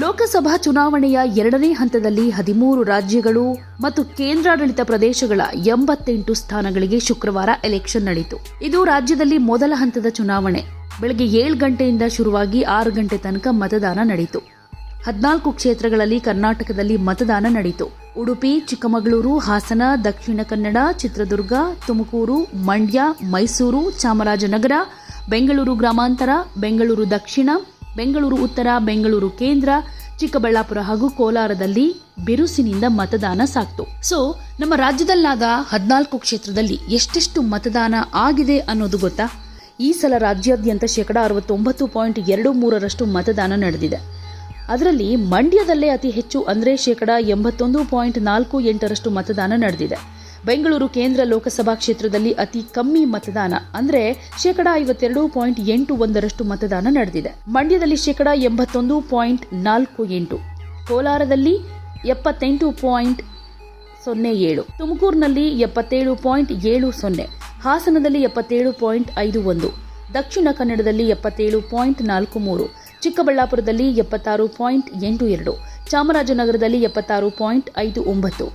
ಲೋಕಸಭಾ ಚುನಾವಣೆಯ ಎರಡನೇ ಹಂತದಲ್ಲಿ ಹದಿಮೂರು ರಾಜ್ಯಗಳು ಮತ್ತು ಕೇಂದ್ರಾಡಳಿತ ಪ್ರದೇಶಗಳ ಎಂಬತ್ತೆಂಟು ಸ್ಥಾನಗಳಿಗೆ ಶುಕ್ರವಾರ ಎಲೆಕ್ಷನ್ ನಡೆಯಿತು ಇದು ರಾಜ್ಯದಲ್ಲಿ ಮೊದಲ ಹಂತದ ಚುನಾವಣೆ. ಬೆಳಗ್ಗೆ ಏಳು ಗಂಟೆಯಿಂದ ಶುರುವಾಗಿ ಆರು ಗಂಟೆ ತನಕ ಮತದಾನ ನಡೆಯಿತು ಹದಿನಾಲ್ಕು ಕ್ಷೇತ್ರಗಳಲ್ಲಿ ಕರ್ನಾಟಕದಲ್ಲಿ ಮತದಾನ ನಡೆಯಿತು ಉಡುಪಿ, ಚಿಕ್ಕಮಗಳೂರು, ಹಾಸನ, ದಕ್ಷಿಣ ಕನ್ನಡ, ಚಿತ್ರದುರ್ಗ, ತುಮಕೂರು, ಮಂಡ್ಯ, ಮೈಸೂರು, ಚಾಮರಾಜನಗರ, ಬೆಂಗಳೂರು ಗ್ರಾಮಾಂತರ, ಬೆಂಗಳೂರು ದಕ್ಷಿಣ ಬೆಂಗಳೂರು ಉತ್ತರ, ಬೆಂಗಳೂರು ಕೇಂದ್ರ, ಚಿಕ್ಕಬಳ್ಳಾಪುರ ಹಾಗೂ ಕೋಲಾರದಲ್ಲಿ ಬಿರುಸಿನಿಂದ ಮತದಾನ ಸಾಕ್ತು. ಸೊ ನಮ್ಮ ರಾಜ್ಯದಲ್ಲಾದ ಹದಿನಾಲ್ಕು ಕ್ಷೇತ್ರದಲ್ಲಿ ಎಷ್ಟೆಷ್ಟು ಮತದಾನ ಆಗಿದೆ ಅನ್ನೋದು ಗೊತ್ತಾ? ಈ ಸಲ ರಾಜ್ಯಾದ್ಯಂತ ಶೇಕಡ ಅರವತ್ತೊಂಬತ್ತು ಪಾಯಿಂಟ್ ಎರಡು ಮೂರರಷ್ಟು ಮತದಾನ ನಡೆದಿದೆ. ಅದರಲ್ಲಿ ಮಂಡ್ಯದಲ್ಲೇ ಅತಿ ಹೆಚ್ಚು ಅಂದರೆ ಶೇಕಡ ಎಂಬತ್ತೊಂದು ಪಾಯಿಂಟ್ ನಾಲ್ಕು ಎಂಟರಷ್ಟು ಮತದಾನ ನಡೆದಿದೆ. ಬೆಂಗಳೂರು ಕೇಂದ್ರ ಲೋಕಸಭಾ ಕ್ಷೇತ್ರದಲ್ಲಿ ಅತಿ ಕಮ್ಮಿ ಮತದಾನ, ಅಂದರೆ ಶೇಕಡ ಐವತ್ತೆರಡು ಪಾಯಿಂಟ್ ಎಂಟು ಒಂದರಷ್ಟು ಮತದಾನ ನಡೆದಿದೆ. ಮಂಡ್ಯದಲ್ಲಿ ಶೇಕಡ ಎಂಬತ್ತೊಂದು ಪಾಯಿಂಟ್ ನಾಲ್ಕು ಎಂಟು, ಕೋಲಾರದಲ್ಲಿ ಎಪ್ಪತ್ತೆಂಟು ಪಾಯಿಂಟ್ ಸೊನ್ನೆ ಏಳು, ತುಮಕೂರಿನಲ್ಲಿ ಎಪ್ಪತ್ತೇಳು ಪಾಯಿಂಟ್ ಏಳು ಸೊನ್ನೆ, ಹಾಸನದಲ್ಲಿ ಎಪ್ಪತ್ತೇಳು ಪಾಯಿಂಟ್ ಐದು ಒಂದು, ದಕ್ಷಿಣ ಕನ್ನಡದಲ್ಲಿ ಎಪ್ಪತ್ತೇಳು ಪಾಯಿಂಟ್ ನಾಲ್ಕು ಮೂರು, ಚಿಕ್ಕಬಳ್ಳಾಪುರದಲ್ಲಿ ಎಪ್ಪತ್ತಾರು ಪಾಯಿಂಟ್ ಎಂಟು ಎರಡು, ಚಾಮರಾಜನಗರದಲ್ಲಿ ಎಪ್ಪತ್ತಾರು ಪಾಯಿಂಟ್ ಐದು ಒಂಬತ್ತು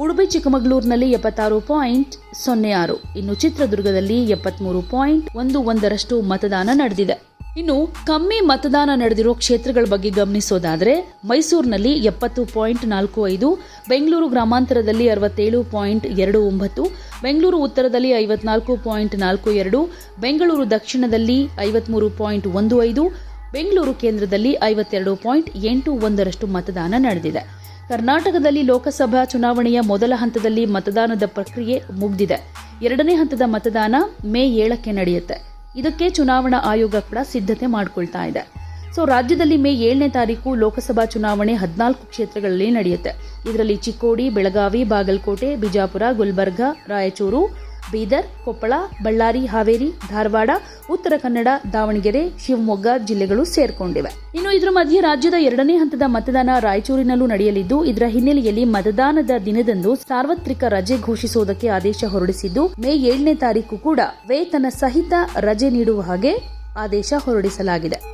ಉಡುಪಿ ಚಿಕ್ಕಮಗಳೂರಿನಲ್ಲಿ ಎಪ್ಪತ್ತಾರು ಪಾಯಿಂಟ್ ಸೊನ್ನೆ ಆರು. ಇನ್ನು ಚಿತ್ರದುರ್ಗದಲ್ಲಿ ಎಪ್ಪತ್ಮೂರು ಪಾಯಿಂಟ್ ಒಂದು ಒಂದರಷ್ಟು ಮತದಾನ ನಡೆದಿದೆ. ಇನ್ನು ಕಮ್ಮಿ ಮತದಾನ ನಡೆದಿರೋ ಕ್ಷೇತ್ರಗಳ ಬಗ್ಗೆ ಗಮನಿಸೋದಾದರೆ, ಮೈಸೂರಿನಲ್ಲಿ ಎಪ್ಪತ್ತು ಪಾಯಿಂಟ್ ನಾಲ್ಕು ಐದು, ಬೆಂಗಳೂರು ಗ್ರಾಮಾಂತರದಲ್ಲಿ ಅರವತ್ತೇಳು ಪಾಯಿಂಟ್ ಎರಡು ಒಂಬತ್ತು, ಬೆಂಗಳೂರು ಉತ್ತರದಲ್ಲಿ ಐವತ್ನಾಲ್ಕು ಪಾಯಿಂಟ್ ನಾಲ್ಕು ಎರಡು, ಬೆಂಗಳೂರು ದಕ್ಷಿಣದಲ್ಲಿ ಐವತ್ಮೂರು ಪಾಯಿಂಟ್ ಒಂದು ಐದು ಬೆಂಗಳೂರು ಕೇಂದ್ರದಲ್ಲಿ ಐವತ್ತೆರಡು ಪಾಯಿಂಟ್ ಎಂಟು ಒಂದರಷ್ಟು ಮತದಾನ ನಡೆದಿದೆ. ಕರ್ನಾಟಕದಲ್ಲಿ ಲೋಕಸಭಾ ಚುನಾವಣೆಯ ಮೊದಲ ಹಂತದಲ್ಲಿ ಮತದಾನದ ಪ್ರಕ್ರಿಯೆ ಮುಗಿದಿದೆ. ಎರಡನೇ ಹಂತದ ಮತದಾನ ಮೇ ಏಳಕ್ಕೆ ನಡೆಯುತ್ತೆ. ಇದಕ್ಕೆ ಚುನಾವಣಾ ಆಯೋಗ ಕೂಡ ಸಿದ್ಧತೆ ಮಾಡಿಕೊಳ್ತಾ ಇದೆ. ಸೊ, ರಾಜ್ಯದಲ್ಲಿ ಮೇ ಏಳನೇ ತಾರೀಕು ಲೋಕಸಭಾ ಚುನಾವಣೆ ಹದಿನಾಲ್ಕು ಕ್ಷೇತ್ರಗಳಲ್ಲಿ ನಡೆಯುತ್ತೆ. ಇದರಲ್ಲಿ ಚಿಕ್ಕೋಡಿ, ಬೆಳಗಾವಿ, ಬಾಗಲಕೋಟೆ, ಬಿಜಾಪುರ, ಗುಲ್ಬರ್ಗಾ, ರಾಯಚೂರು ಬೀದರ್, ಕೊಪ್ಪಳ, ಬಳ್ಳಾರಿ, ಹಾವೇರಿ, ಧಾರವಾಡ, ಉತ್ತರ ಕನ್ನಡ, ದಾವಣಗೆರೆ, ಶಿವಮೊಗ್ಗ ಜಿಲ್ಲೆಗಳು ಸೇರ್ಕೊಂಡಿವೆ. ಇನ್ನು ಇದರ ಮಧ್ಯೆ ರಾಜ್ಯದ ಎರಡನೇ ಹಂತದ ಮತದಾನ ರಾಯಚೂರಿನಲ್ಲೂ ನಡೆಯಲಿದ್ದು, ಇದರ ಹಿನ್ನೆಲೆಯಲ್ಲಿ ಮತದಾನದ ದಿನದಂದು ಸಾರ್ವತ್ರಿಕ ರಜೆ ಘೋಷಿಸುವುದಕ್ಕೆ ಆದೇಶ ಹೊರಡಿಸಿದ್ದು, ಮೇ ಏಳನೇ ತಾರೀಕು ಕೂಡ ವೇತನ ಸಹಿತ ರಜೆ ನೀಡುವ ಹಾಗೆ ಆದೇಶ ಹೊರಡಿಸಲಾಗಿದೆ.